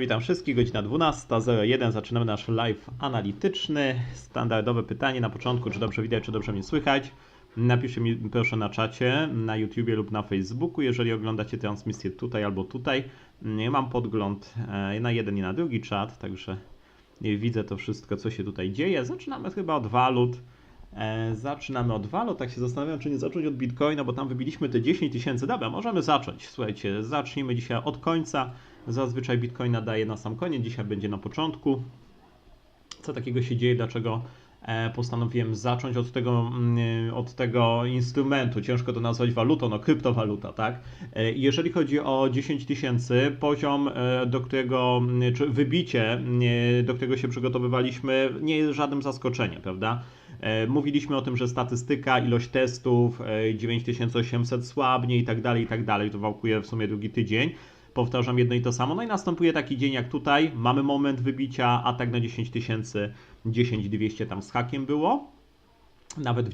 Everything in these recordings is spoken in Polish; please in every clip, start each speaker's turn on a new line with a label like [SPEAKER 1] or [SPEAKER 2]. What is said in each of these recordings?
[SPEAKER 1] Witam wszystkich. Godzina 12.01. Zaczynamy nasz live analityczny. Standardowe pytanie na początku, czy dobrze widać, czy dobrze mnie słychać. Napiszcie mi proszę na czacie, na YouTubie lub na Facebooku, jeżeli oglądacie transmisję tutaj albo tutaj. Mam podgląd e, na jeden i na drugi czat, także widzę to wszystko, co się tutaj dzieje. Zaczynamy chyba od walut. E, Zaczynamy od walut, tak się zastanawiam, czy nie zacząć od Bitcoina, bo tam wybiliśmy te 10 tysięcy. Dobra, możemy zacząć. Słuchajcie, zacznijmy dzisiaj od końca. Zazwyczaj Bitcoina daje na sam koniec, dzisiaj będzie na początku. Co takiego się dzieje, dlaczego e, postanowiłem zacząć od tego, mm, od tego instrumentu. Ciężko to nazwać walutą, no kryptowaluta, tak? E, Jeżeli chodzi o 10 tysięcy, poziom, e, do którego, mm, czy wybicie, mm, do którego się przygotowywaliśmy, nie jest żadnym zaskoczeniem, prawda? E, Mówiliśmy o tym, że statystyka, ilość testów, e, 9800 słabnie i tak dalej, i tak dalej. To wałkuje w sumie drugi tydzień. Powtarzam jedno i to samo. No i następuje taki dzień jak tutaj. Mamy moment wybicia, atak na 10 tysięcy, 10200 tam z hakiem było. Nawet w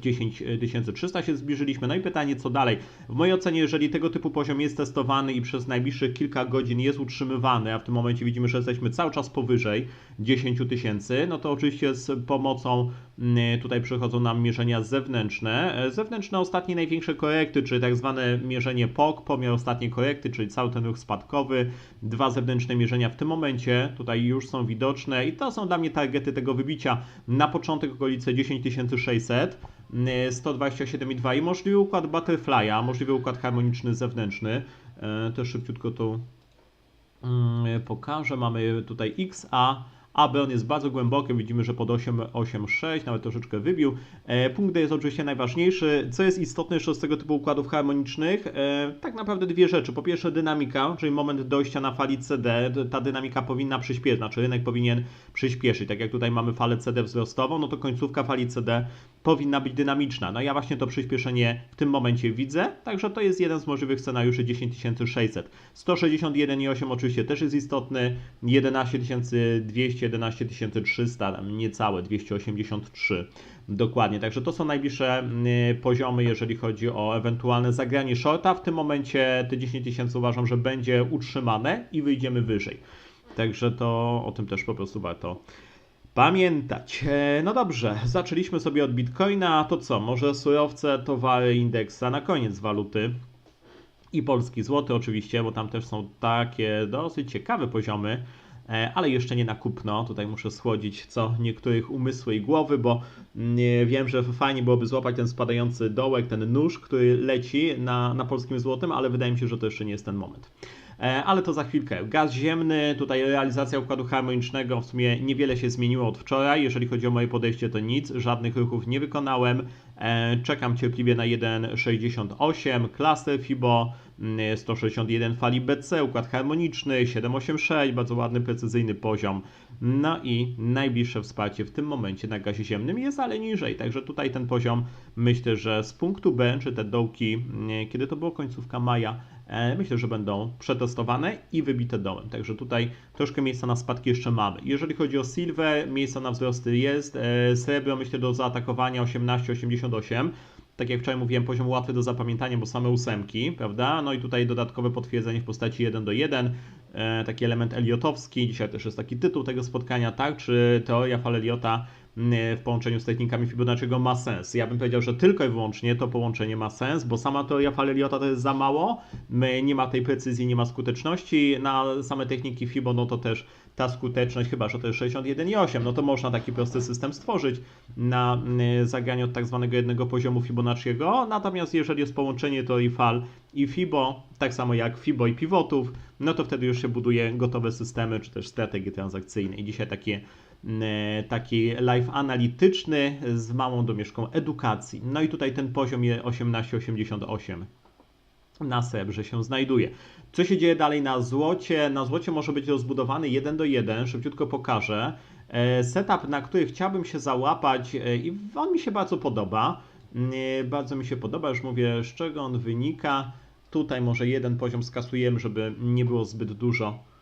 [SPEAKER 1] 10300 się zbliżyliśmy. No i pytanie, co dalej? W mojej ocenie, jeżeli tego typu poziom jest testowany i przez najbliższych kilka godzin jest utrzymywany, a w tym momencie widzimy, że jesteśmy cały czas powyżej 10 tysięcy, no to oczywiście z pomocą tutaj przychodzą nam mierzenia zewnętrzne. E, Zewnętrzne ostatnie największe korekty, czyli tak zwane mierzenie POK, pomiar ostatniej korekty, czyli cały ten ruch spadkowy. Dwa zewnętrzne mierzenia w tym momencie tutaj już są widoczne i to są dla mnie targety tego wybicia. Na początek okolice 10600. 127,2 i możliwy układ Butterfly'a, możliwy układ harmoniczny zewnętrzny. E, Też szybciutko to mm, pokażę. Mamy tutaj XA. AB on jest bardzo głęboki, widzimy, że pod 8,86, nawet troszeczkę wybił. E, punkt D jest oczywiście najważniejszy. Co jest istotne jeszcze z tego typu układów harmonicznych? E, tak naprawdę dwie rzeczy. Po pierwsze dynamika, czyli moment dojścia na fali CD. Ta dynamika powinna przyspieszyć, znaczy rynek powinien przyspieszyć. Tak jak tutaj mamy falę CD wzrostową, no to końcówka fali CD powinna być dynamiczna. No ja właśnie to przyspieszenie w tym momencie widzę, także to jest jeden z możliwych scenariuszy 10600. 161,8 oczywiście też jest istotny, 11200, 11300, tam niecałe 283 dokładnie. Także to są najbliższe y, poziomy, jeżeli chodzi o ewentualne zagranie shorta. W tym momencie te 10 tysięcy uważam, że będzie utrzymane i wyjdziemy wyżej. Także to o tym też po prostu warto pamiętać. E, No dobrze, zaczęliśmy sobie od Bitcoina, to co? Może surowce, towary, indeksa, na koniec waluty i polski złoty oczywiście, bo tam też są takie dosyć ciekawe poziomy, e, ale jeszcze nie na kupno. Tutaj muszę schłodzić co niektórych umysły i głowy, bo nie wiem, że fajnie byłoby złapać ten spadający dołek, ten nóż, który leci na, na polskim złotym, ale wydaje mi się, że to jeszcze nie jest ten moment. E, Ale to za chwilkę. Gaz ziemny, tutaj realizacja układu harmonicznego w sumie niewiele się zmieniło od wczoraj. Jeżeli chodzi o moje podejście, to nic, żadnych ruchów nie wykonałem. E, Czekam cierpliwie na 1,68, klasę FIBO, mm, 161 fali BC, układ harmoniczny, 786, bardzo ładny, precyzyjny poziom. No i najbliższe wsparcie w tym momencie na gazie ziemnym jest ale niżej, także tutaj ten poziom myślę, że z punktu B, czy te dołki, mm, kiedy to było końcówka maja, myślę, że będą przetestowane i wybite dołem. Także tutaj troszkę miejsca na spadki jeszcze mamy. Jeżeli chodzi o silver, miejsca na wzrosty jest. E, Srebro myślę do zaatakowania 18,88. Tak jak wczoraj mówiłem, poziom łatwy do zapamiętania, bo same ósemki, prawda? No i tutaj dodatkowe potwierdzenie w postaci 1 do 1, e, taki element Eliotowski. Dzisiaj też jest taki tytuł tego spotkania, tak? Czy teoria fal Eliota w połączeniu z technikami Fibonacciego ma sens. Ja bym powiedział, że tylko i wyłącznie to połączenie ma sens, bo sama teoria fal Eliota to jest za mało, nie ma tej precyzji, nie ma skuteczności. Na same techniki Fibo, no to też ta skuteczność, chyba że to jest 61,8, no to można taki prosty system stworzyć na zagranie od tak zwanego jednego poziomu Fibonacciego. Natomiast jeżeli jest połączenie teorii fal i Fibo, tak samo jak Fibo i pivotów, no to wtedy już się buduje gotowe systemy, czy też strategie transakcyjne. I dzisiaj takie taki live analityczny z małą domieszką edukacji. No i tutaj ten poziom je 1888 na srebrze się znajduje. Co się dzieje dalej na złocie? Na złocie może być rozbudowany 1 do 1, szybciutko pokażę. E, Setup, na który chciałbym się załapać e, i on mi się bardzo podoba. E, Bardzo mi się podoba, już mówię z czego on wynika. Tutaj może jeden poziom skasujemy, żeby nie było zbyt dużo e,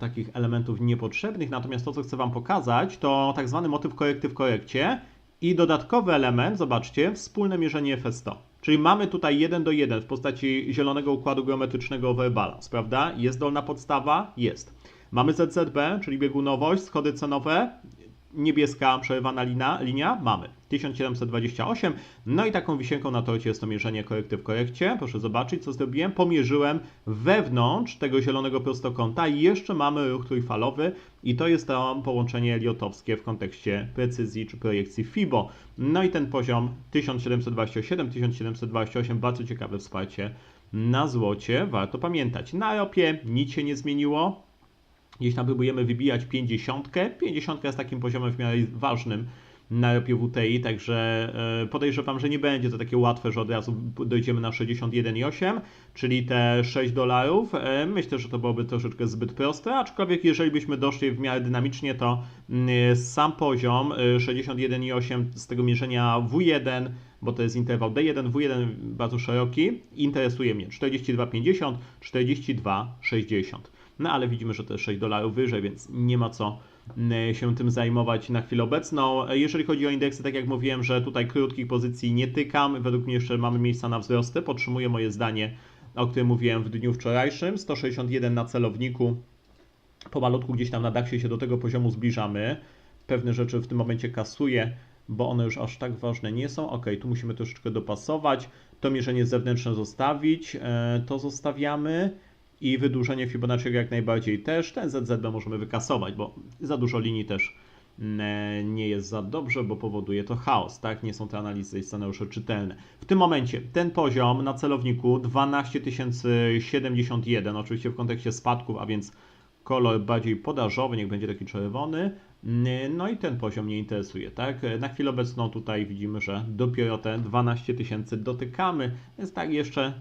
[SPEAKER 1] takich elementów niepotrzebnych. Natomiast to, co chcę Wam pokazać, to tak zwany motyw korekty w korekcie i dodatkowy element, zobaczcie, wspólne mierzenie FS100. Czyli mamy tutaj 1 do 1 w postaci zielonego układu geometrycznego overbalance, prawda? Jest dolna podstawa? Jest. Mamy ZZB, czyli biegunowość, schody cenowe, niebieska przerywana lina, linia, mamy 1728. No i taką wisienką na torcie jest to mierzenie korekty w korekcie. Proszę zobaczyć, co zrobiłem. Pomierzyłem wewnątrz tego zielonego prostokąta i jeszcze mamy ruch trójfalowy i to jest to połączenie eliotowskie w kontekście precyzji czy projekcji FIBO. No i ten poziom 1727, 1728, bardzo ciekawe wsparcie na złocie, warto pamiętać. Na ropie nic się nie zmieniło, Gdzieś tam próbujemy wybijać 50. 50 jest takim poziomem w miarę ważnym na ropie WTI, także e, podejrzewam, że nie będzie to takie łatwe, że od razu dojdziemy na 61,8, czyli te 6 dolarów. E, myślę, że to byłoby troszeczkę zbyt proste, aczkolwiek jeżeli byśmy doszli w miarę dynamicznie, to mm, sam poziom 61,8 z tego mierzenia W1 bo to jest interwał D1, W1 bardzo szeroki, interesuje mnie 42,50, 42,60. No ale widzimy, że to jest 6 dolarów wyżej, więc nie ma co mm, się tym zajmować na chwilę obecną. Jeżeli chodzi o indeksy, tak jak mówiłem, że tutaj krótkich pozycji nie tykam, według mnie jeszcze mamy miejsca na wzrosty, podtrzymuję moje zdanie, o którym mówiłem w dniu wczorajszym, 161 na celowniku, pomalutku gdzieś tam na DAXie się do tego poziomu zbliżamy, pewne rzeczy w tym momencie kasuję, bo one już aż tak ważne nie są. Ok, tu musimy troszeczkę dopasować, to mierzenie zewnętrzne zostawić, e, to zostawiamy i wydłużenie Fibonacciego jak najbardziej też. Ten ZZB możemy wykasować, bo za dużo linii też mm, nie jest za dobrze, bo powoduje to chaos, tak? Nie są te analizy i scenariusze czytelne. W tym momencie ten poziom na celowniku 12071, oczywiście w kontekście spadków, a więc kolor bardziej podażowy, niech będzie taki czerwony. Mm, no i ten poziom mnie interesuje, tak? Na chwilę obecną tutaj widzimy, że dopiero te 12 tysięcy dotykamy, więc tak jeszcze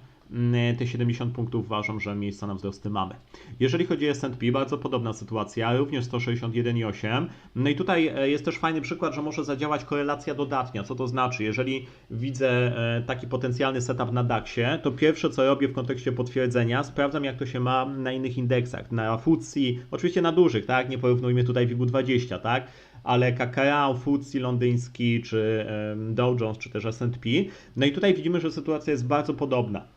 [SPEAKER 1] te 70 punktów uważam, że miejsca na wzrosty mamy. Jeżeli chodzi o S&P, bardzo podobna sytuacja, również 161,8. No i tutaj e, jest też fajny przykład, że może zadziałać korelacja dodatnia. Co to znaczy? Jeżeli widzę e, taki potencjalny setup na DAXie, to pierwsze co robię w kontekście potwierdzenia, sprawdzam jak to się ma na innych indeksach, na FTSE, oczywiście na dużych, tak? Nie porównujmy tutaj WIG-20, tak? ale KKR, FTSE londyński, czy Dow Jones, czy też S&P. No i tutaj widzimy, że sytuacja jest bardzo podobna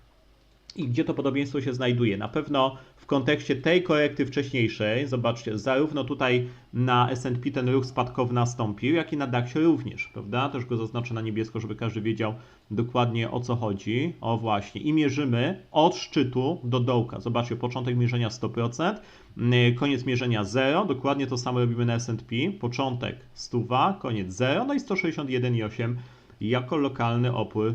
[SPEAKER 1] i gdzie to podobieństwo się znajduje. Na pewno w kontekście tej korekty wcześniejszej, zobaczcie, zarówno tutaj na S&P ten ruch spadkowy nastąpił, jak i na DAXie również, prawda? Też go zaznaczę na niebiesko, żeby każdy wiedział dokładnie o co chodzi. O właśnie, i mierzymy od szczytu do dołka. Zobaczcie, początek mierzenia 100%, mm, koniec mierzenia 0, dokładnie to samo robimy na S&P, początek 100, koniec 0, no i 161,8 jako lokalny opór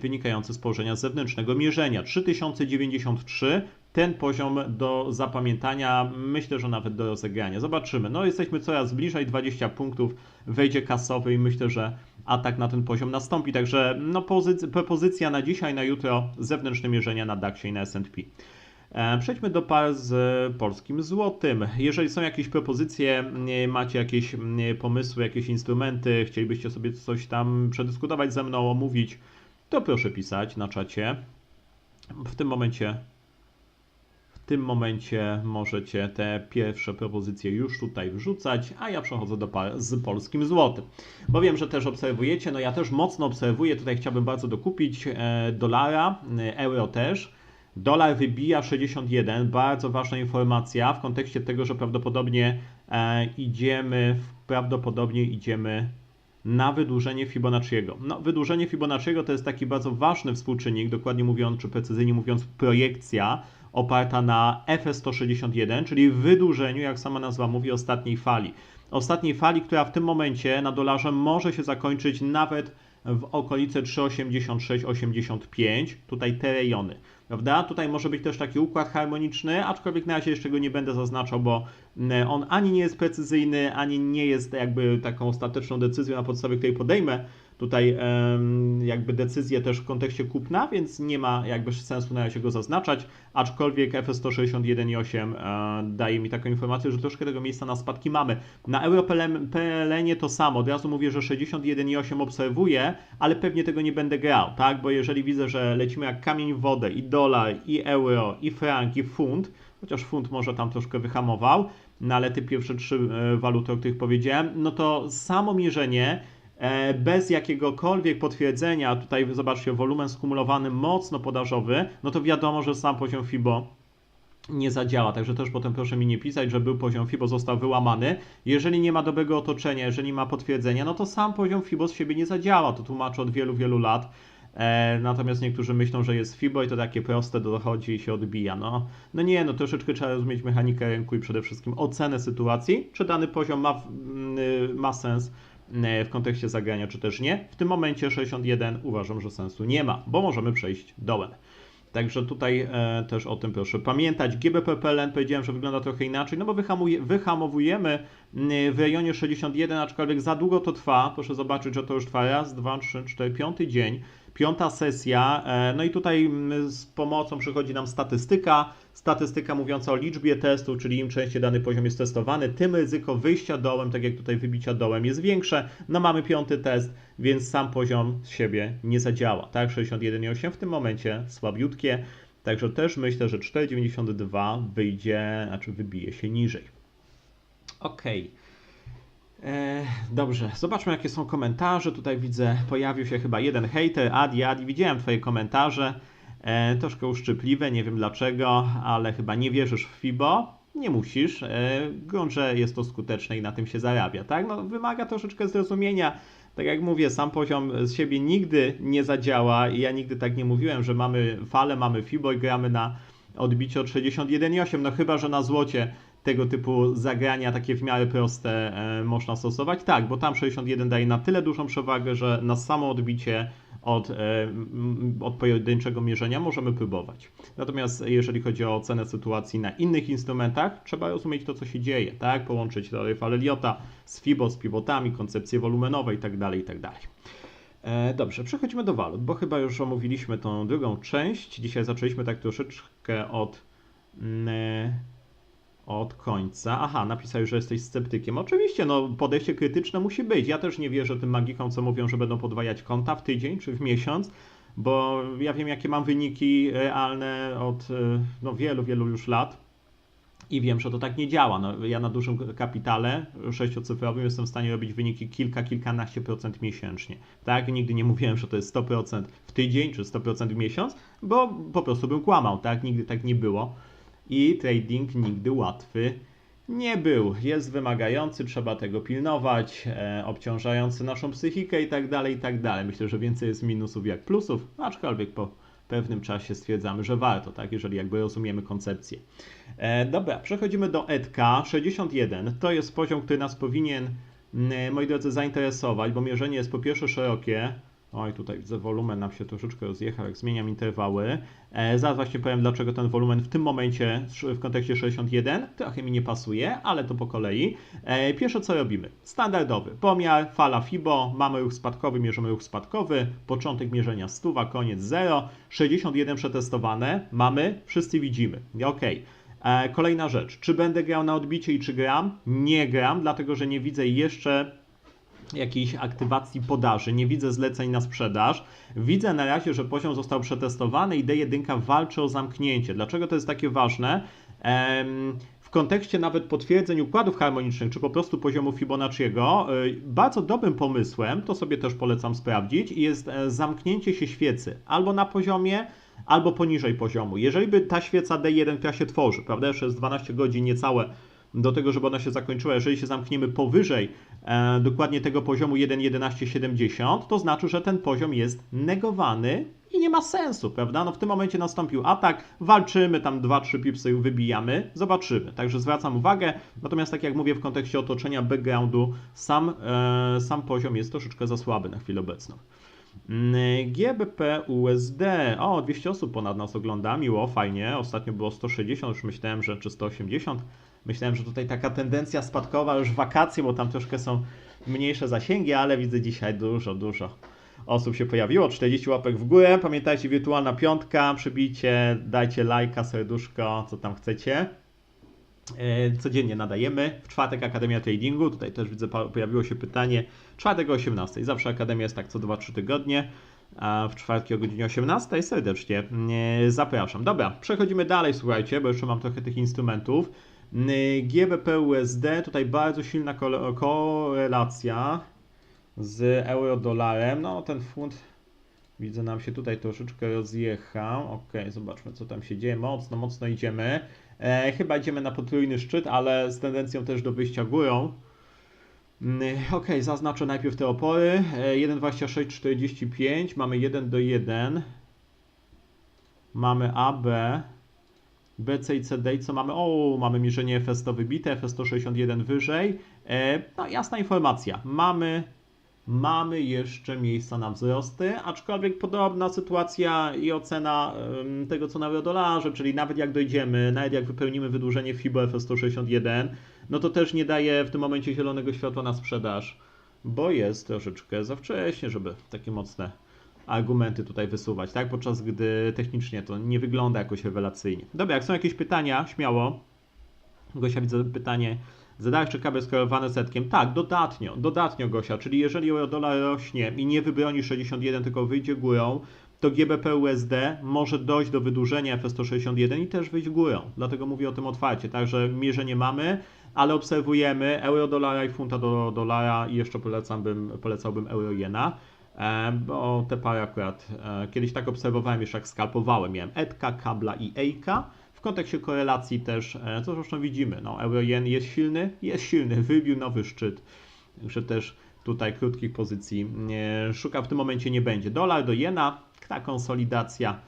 [SPEAKER 1] wynikający z położenia zewnętrznego mierzenia. 3093 ten poziom do zapamiętania, myślę, że nawet do rozegrania. Zobaczymy. No jesteśmy coraz bliżej, 20 punktów wejdzie kasowy i myślę, że atak na ten poziom nastąpi. Także no, pozyc- propozycja na dzisiaj, na jutro zewnętrzne mierzenia na DAX i na S&P. E, przejdźmy do par z polskim złotym. Jeżeli są jakieś propozycje, macie jakieś pomysły, jakieś instrumenty, chcielibyście sobie coś tam przedyskutować ze mną, omówić, to proszę pisać na czacie. W tym momencie w tym momencie możecie te pierwsze propozycje już tutaj wrzucać, a ja przechodzę do z polskim złotym. Bo wiem, że też obserwujecie, no ja też mocno obserwuję, tutaj chciałbym bardzo dokupić e, dolara, e, euro też. Dolar wybija 61, bardzo ważna informacja w kontekście tego, że prawdopodobnie e, idziemy, prawdopodobnie idziemy na wydłużenie Fibonacciego. No, wydłużenie Fibonacciego to jest taki bardzo ważny współczynnik, dokładnie mówiąc, czy precyzyjnie mówiąc, projekcja oparta na FS161, czyli wydłużeniu, jak sama nazwa mówi, ostatniej fali. Ostatniej fali, która w tym momencie na dolarze może się zakończyć nawet w okolice 3,86-85, tutaj te rejony. Prawda? Tutaj może być też taki układ harmoniczny, aczkolwiek na razie jeszcze go nie będę zaznaczał, bo mm, on ani nie jest precyzyjny, ani nie jest jakby taką ostateczną decyzją, na podstawie której podejmę tutaj jakby decyzję też w kontekście kupna, więc nie ma jakby sensu na razie go zaznaczać, aczkolwiek FS161.8 e, daje mi taką informację, że troszkę tego miejsca na spadki mamy. Na EuroPLN to samo, od razu mówię, że 61.8 obserwuję, ale pewnie tego nie będę grał, tak, bo jeżeli widzę, że lecimy jak kamień w wodę i dolar, i euro, i frank, i funt, chociaż funt może tam troszkę wyhamował, no ale te pierwsze trzy e, waluty, o których powiedziałem, no to samo mierzenie bez jakiegokolwiek potwierdzenia, tutaj zobaczcie, wolumen skumulowany mocno podażowy, no to wiadomo, że sam poziom FIBO nie zadziała. Także też potem proszę mi nie pisać, że był poziom FIBO został wyłamany. Jeżeli nie ma dobrego otoczenia, jeżeli nie ma potwierdzenia, no to sam poziom FIBO z siebie nie zadziała. To tłumaczę od wielu, wielu lat. E, natomiast niektórzy myślą, że jest FIBO i to takie proste dochodzi i się odbija. No, no nie, no troszeczkę trzeba rozumieć mechanikę rynku i przede wszystkim ocenę sytuacji, czy dany poziom ma, y, ma sens w kontekście zagrania, czy też nie. W tym momencie 61 uważam, że sensu nie ma, bo możemy przejść dołem. Także tutaj e, też o tym proszę pamiętać. GBP PLN powiedziałem, że wygląda trochę inaczej, no bo wyhamuje, wyhamowujemy w rejonie 61, aczkolwiek za długo to trwa. Proszę zobaczyć, że to już trwa raz, dwa, trzy, cztery, piąty dzień piąta sesja. E, no i tutaj z pomocą przychodzi nam statystyka. Statystyka mówiąca o liczbie testów, czyli im częściej dany poziom jest testowany, tym ryzyko wyjścia dołem, tak jak tutaj wybicia dołem jest większe. No mamy piąty test, więc sam poziom z siebie nie zadziała. Tak, 61,8 w tym momencie słabiutkie. Także też myślę, że 4,92 wyjdzie, znaczy wybije się niżej. Okej. Okay. E, dobrze, zobaczmy jakie są komentarze. Tutaj widzę, pojawił się chyba jeden hater, Adi, Adi, widziałem Twoje komentarze. E, troszkę uszczypliwe, nie wiem dlaczego, ale chyba nie wierzysz w FIBO. Nie musisz. E, grunt, że jest to skuteczne i na tym się zarabia, tak? No, wymaga troszeczkę zrozumienia. Tak jak mówię, sam poziom z siebie nigdy nie zadziała i ja nigdy tak nie mówiłem, że mamy falę, mamy FIBO i gramy na odbicie od 61,8. No chyba, że na złocie tego typu zagrania takie w miarę proste e, można stosować. Tak, bo tam 61 daje na tyle dużą przewagę, że na samo odbicie od, e, od pojedynczego mierzenia możemy próbować. Natomiast jeżeli chodzi o ocenę sytuacji na innych instrumentach, trzeba rozumieć to, co się dzieje, tak? Połączyć teorię Faleliota z FIBO, z pivotami, koncepcje wolumenowe itd., tak itd. Tak e, dobrze, przechodzimy do walut, bo chyba już omówiliśmy tą drugą część. Dzisiaj zaczęliśmy tak troszeczkę od mm, od końca. Aha, napisałeś, że jesteś sceptykiem. Oczywiście, no podejście krytyczne musi być. Ja też nie wierzę tym magikom, co mówią, że będą podwajać konta w tydzień czy w miesiąc, bo ja wiem, jakie mam wyniki realne od no, wielu, wielu już lat. I wiem, że to tak nie działa. No, ja na dużym kapitale sześciocyfrowym jestem w stanie robić wyniki kilka, kilkanaście procent miesięcznie. Tak, nigdy nie mówiłem, że to jest 100% w tydzień czy 100% w miesiąc, bo po prostu bym kłamał, tak? Nigdy tak nie było i trading nigdy łatwy nie był. Jest wymagający, trzeba tego pilnować, e, obciążający naszą psychikę i tak dalej, i tak dalej. Myślę, że więcej jest minusów jak plusów, aczkolwiek po pewnym czasie stwierdzamy, że warto, tak, jeżeli jakby rozumiemy koncepcję. E, dobra, przechodzimy do ETK 61. To jest poziom, który nas powinien, moi drodzy, zainteresować, bo mierzenie jest po pierwsze szerokie, Oj, tutaj widzę, wolumen nam się troszeczkę rozjechał, jak zmieniam interwały. E, zaraz właśnie powiem, dlaczego ten wolumen w tym momencie w kontekście 61 trochę mi nie pasuje, ale to po kolei. E, pierwsze co robimy? Standardowy pomiar, fala FIBO, mamy ruch spadkowy, mierzymy ruch spadkowy, początek mierzenia stuwa, koniec 0, 61 przetestowane, mamy, wszyscy widzimy. Ok. E, kolejna rzecz, czy będę grał na odbicie i czy gram? Nie gram, dlatego że nie widzę jeszcze jakiejś aktywacji podaży, nie widzę zleceń na sprzedaż. Widzę na razie, że poziom został przetestowany i D1 walczy o zamknięcie. Dlaczego to jest takie ważne? W kontekście nawet potwierdzeń układów harmonicznych, czy po prostu poziomu Fibonacciego, y, bardzo dobrym pomysłem, to sobie też polecam sprawdzić, jest e, zamknięcie się świecy albo na poziomie, albo poniżej poziomu. Jeżeli by ta świeca D1, która się tworzy, prawda, jeszcze jest 12 godzin niecałe do tego, żeby ona się zakończyła, jeżeli się zamkniemy powyżej e, dokładnie tego poziomu 1.1170, to znaczy, że ten poziom jest negowany i nie ma sensu, prawda? No w tym momencie nastąpił atak, walczymy, tam 2-3 pipsy wybijamy, zobaczymy. Także zwracam uwagę, natomiast tak jak mówię w kontekście otoczenia backgroundu, sam, e, sam poziom jest troszeczkę za słaby na chwilę obecną. Mm, GBP USD. O, 200 osób ponad nas ogląda, miło, fajnie. Ostatnio było 160, już myślałem, że czy 180. Myślałem, że tutaj taka tendencja spadkowa już wakacje, bo tam troszkę są mniejsze zasięgi, ale widzę dzisiaj dużo, dużo osób się pojawiło. 40 łapek w górę. Pamiętajcie, wirtualna piątka, przybijcie, dajcie lajka, serduszko, co tam chcecie. E, codziennie nadajemy. W czwartek Akademia Tradingu. Tutaj też widzę, pojawiło się pytanie. Czwartek o 18. Zawsze Akademia jest tak co 2-3 tygodnie. A w czwartki o godzinie 18 serdecznie e, zapraszam. Dobra, przechodzimy dalej, słuchajcie, bo jeszcze mam trochę tych instrumentów. GBP USD, tutaj bardzo silna korelacja z euro-dolarem. No ten funt Widzę, nam się tutaj troszeczkę rozjechał. Ok, zobaczmy, co tam się dzieje. Mocno, mocno idziemy. E, chyba idziemy na potrójny szczyt, ale z tendencją też do wyjścia górą. Ok, zaznaczę najpierw te opory. E, 1,2645, mamy 1 do 1. Mamy AB, BC i CD. Co mamy? O, mamy mierzenie FS100 wybite, FS161 wyżej. E, no, jasna informacja. Mamy, mamy jeszcze miejsca na wzrosty, aczkolwiek podobna sytuacja i ocena tego, co na eurodolarze, czyli nawet jak dojdziemy, nawet jak wypełnimy wydłużenie FIBO FS161, no to też nie daje w tym momencie zielonego światła na sprzedaż, bo jest troszeczkę za wcześnie, żeby takie mocne argumenty tutaj wysuwać, tak? Podczas gdy technicznie to nie wygląda jakoś rewelacyjnie. Dobra, jak są jakieś pytania, śmiało. Gosia, widzę pytanie. Zadałeś czy kabel skorelowany setkiem? Tak, dodatnio, dodatnio Gosia, czyli jeżeli euro-dolar rośnie i nie wybroni 61, tylko wyjdzie górą, to GBP USD może dojść do wydłużenia FS161 i też wyjść górą. Dlatego mówię o tym otwarcie. Także mierzenie mamy, ale obserwujemy euro-dolara i funta do dolara i jeszcze polecam bym, polecałbym euro-jena. E, bo te pary akurat e, kiedyś tak obserwowałem, jeszcze jak skalpowałem. Miałem ETKA, Kabla i EIKA. W kontekście korelacji też, e, co zresztą widzimy, no, euro-jen jest silny, jest silny, wybił nowy szczyt. Także też tutaj krótkich pozycji e, szuka w tym momencie nie będzie. Dolar do jena, ta konsolidacja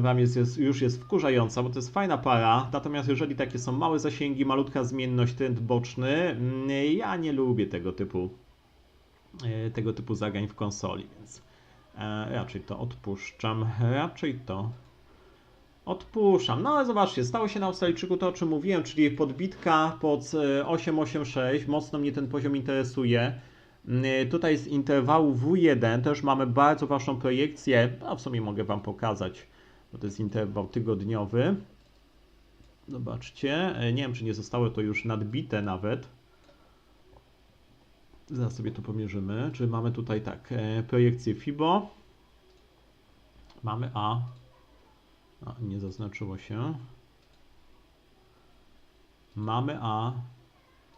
[SPEAKER 1] Wam jest, jest, już jest wkurzająca, bo to jest fajna para. Natomiast jeżeli takie są małe zasięgi, malutka zmienność, trend boczny, mm, ja nie lubię tego typu e, tego typu zagań w konsoli, więc e, raczej to odpuszczam, raczej to odpuszczam. No ale zobaczcie, stało się na Australijczyku to, o czym mówiłem, czyli podbitka pod e, 886, mocno mnie ten poziom interesuje. Mm, Tutaj z interwału W1 też mamy bardzo ważną projekcję, a w sumie mogę Wam pokazać, bo to jest interwał tygodniowy. Zobaczcie, e, nie wiem czy nie zostało to już nadbite nawet. Zaraz sobie to pomierzymy. Czy mamy tutaj tak, e, projekcję FIBO. Mamy A. A, nie zaznaczyło się. Mamy A.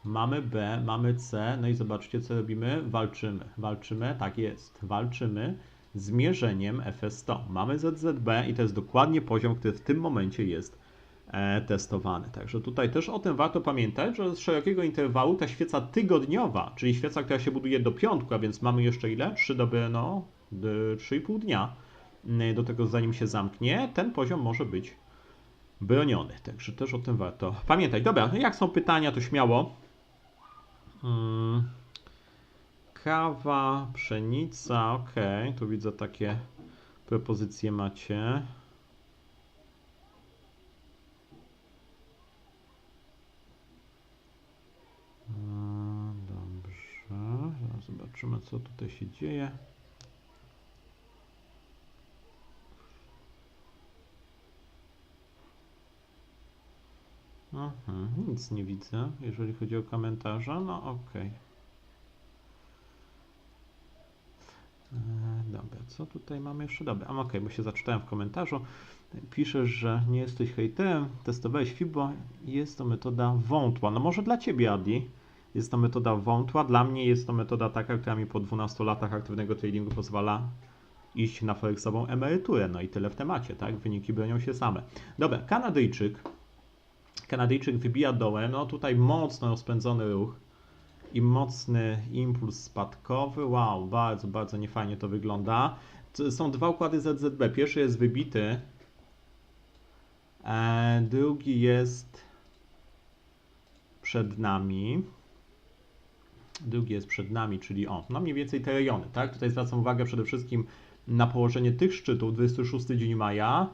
[SPEAKER 1] Mamy B, mamy C. No i zobaczcie, co robimy. Walczymy. Walczymy, tak jest. Walczymy z mierzeniem FS100. Mamy ZZB i to jest dokładnie poziom, który w tym momencie jest testowany. Także tutaj też o tym warto pamiętać, że z szerokiego interwału ta świeca tygodniowa, czyli świeca, która się buduje do piątku, a więc mamy jeszcze ile? 3 doby, no, d- 3,5 dnia mm, do tego zanim się zamknie, ten poziom może być broniony. Także też o tym warto pamiętać. Dobra, no jak są pytania, to śmiało. Mm. Kawa, pszenica, ok, tu widzę takie propozycje macie. Zobaczymy co tutaj się dzieje. Mhm, nic nie widzę, jeżeli chodzi o komentarze. No okej. E, Dobra, co tutaj mamy jeszcze? Dobra, a okej, bo się zaczytałem w komentarzu. Piszesz, że nie jesteś hejterem, testowałeś FIBO jest to metoda wątła. No może dla Ciebie, Adi, jest to metoda wątła. Dla mnie jest to metoda taka, która mi po 12 latach aktywnego tradingu pozwala iść na forexową emeryturę. No i tyle w temacie, tak? Wyniki bronią się same. Dobra, Kanadyjczyk. Kanadyjczyk wybija dołem. No tutaj mocno rozpędzony ruch i mocny impuls spadkowy. Wow, bardzo, bardzo niefajnie to wygląda. Są dwa układy ZZB. Pierwszy jest wybity, e, drugi jest przed nami. Drugi jest przed nami, czyli o, no mniej więcej te rejony, tak? Tutaj zwracam uwagę przede wszystkim na położenie tych szczytów, 26 dzień maja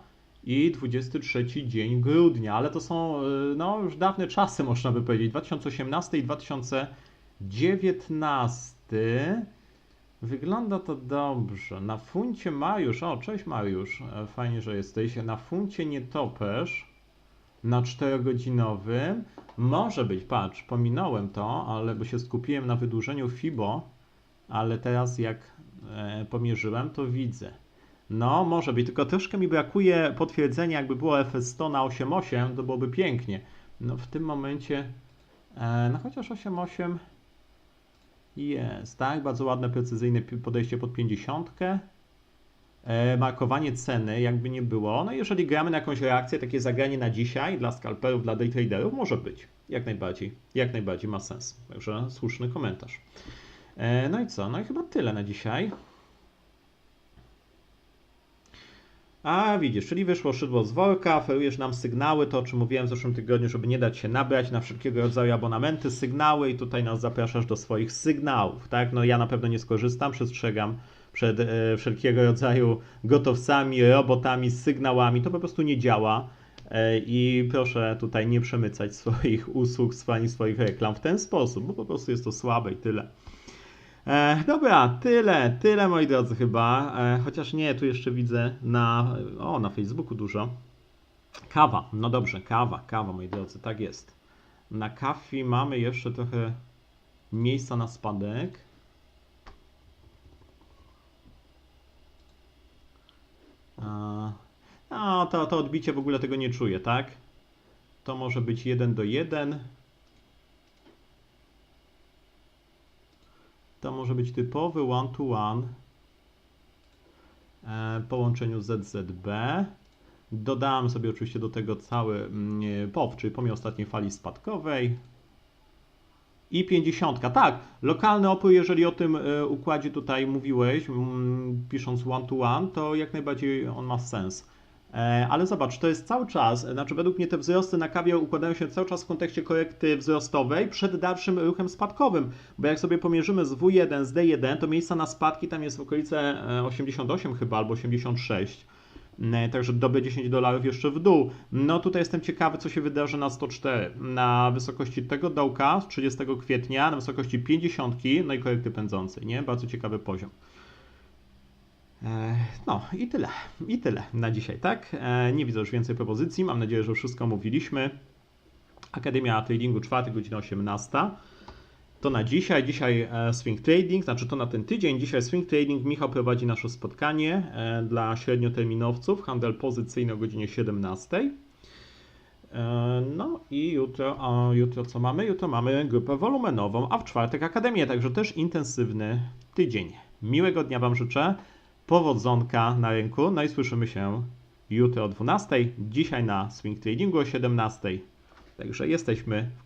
[SPEAKER 1] i 23 dzień grudnia, ale to są y, no, już dawne czasy, można by powiedzieć, 2018 i 2019. Wygląda to dobrze. Na funcie Mariusz, o cześć Mariusz, E, fajnie, że jesteś. Na funcie nietoperz na 4-godzinowym może być, patrz, pominąłem to, ale bo się skupiłem na wydłużeniu FIBO, ale teraz jak e, pomierzyłem, to widzę. No, może być, tylko troszkę mi brakuje potwierdzenia, jakby było FS100 na 8.8, to byłoby pięknie. No w tym momencie, e, no chociaż 8.8 jest, tak? Bardzo ładne, precyzyjne podejście pod 50. e, markowanie ceny, jakby nie było. No jeżeli gramy na jakąś reakcję, takie zagranie na dzisiaj dla scalperów, dla day traderów, może być. Jak najbardziej. Jak najbardziej ma sens. Także słuszny komentarz. E, no i co? No i chyba tyle na dzisiaj. A widzisz, czyli wyszło szydło z worka, oferujesz nam sygnały, to o czym mówiłem w zeszłym tygodniu, żeby nie dać się nabrać na wszelkiego rodzaju abonamenty, sygnały i tutaj nas zapraszasz do swoich sygnałów, tak? No ja na pewno nie skorzystam, przestrzegam przed e, wszelkiego rodzaju gotowcami, robotami, sygnałami, to po prostu nie działa. E, I proszę tutaj nie przemycać swoich usług, ani swoich reklam w ten sposób, bo po prostu jest to słabe i tyle. E, dobra, tyle, tyle moi drodzy chyba. E, chociaż nie, tu jeszcze widzę na, o, na Facebooku dużo. Kawa, no dobrze, kawa, kawa moi drodzy, tak jest. Na kawie mamy jeszcze trochę miejsca na spadek. A, to, to odbicie w ogóle tego nie czuję, tak? To może być 1 do 1. To może być typowy one-to-one e, połączeniu ZZB. Dodałem sobie oczywiście do tego cały mm, POW, czyli pomimo ostatniej fali spadkowej. I 50. Tak, lokalny opór, jeżeli o tym e, układzie tutaj mówiłeś, pisząc one-to-one, to jak najbardziej on ma sens. E, Ale zobacz, to jest cały czas, znaczy według mnie te wzrosty na kawie układają się cały czas w kontekście korekty wzrostowej przed dalszym ruchem spadkowym, bo jak sobie pomierzymy z W1 z D1, to miejsca na spadki tam jest w okolice e, 88 chyba albo 86. E, Także dobre 10 dolarów jeszcze w dół. No tutaj jestem ciekawy, co się wydarzy na 104. Na wysokości tego dołka z 30 kwietnia, na wysokości 50, no i korekty pędzącej, nie? Bardzo ciekawy poziom. E, No i tyle, i tyle na dzisiaj, tak? E, Nie widzę już więcej propozycji, mam nadzieję, że wszystko mówiliśmy. Akademia Tradingu 4, godzina 18. To na dzisiaj, dzisiaj e, Swing Trading, znaczy to na ten tydzień, dzisiaj Swing Trading. Michał prowadzi nasze spotkanie e, dla średnioterminowców, handel pozycyjny o godzinie 17. E, No i jutro, a jutro co mamy? Jutro mamy grupę wolumenową, a w czwartek Akademię, także też intensywny tydzień. Miłego dnia Wam życzę, powodzonka na rynku, no i słyszymy się jutro o 12, dzisiaj na Swing Tradingu o 17. Także jesteśmy w